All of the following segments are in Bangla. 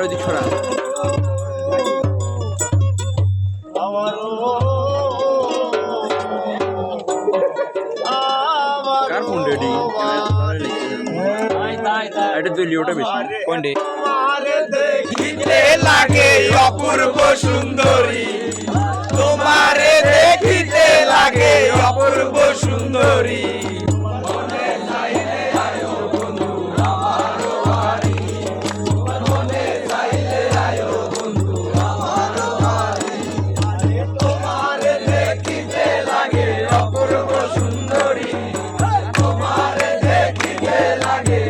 ফোনটা ওই দিক সরা কার ফোন রেডি এটা তুই লিওটা বেশি পয়েন্টে দেখিতে yeah.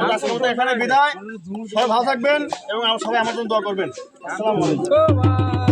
মানে এখানে বিদায়। সবাই ভালো থাকবেন এবং সবাই আমার জন্য দোয়া করবেন। আসসালামাইকুম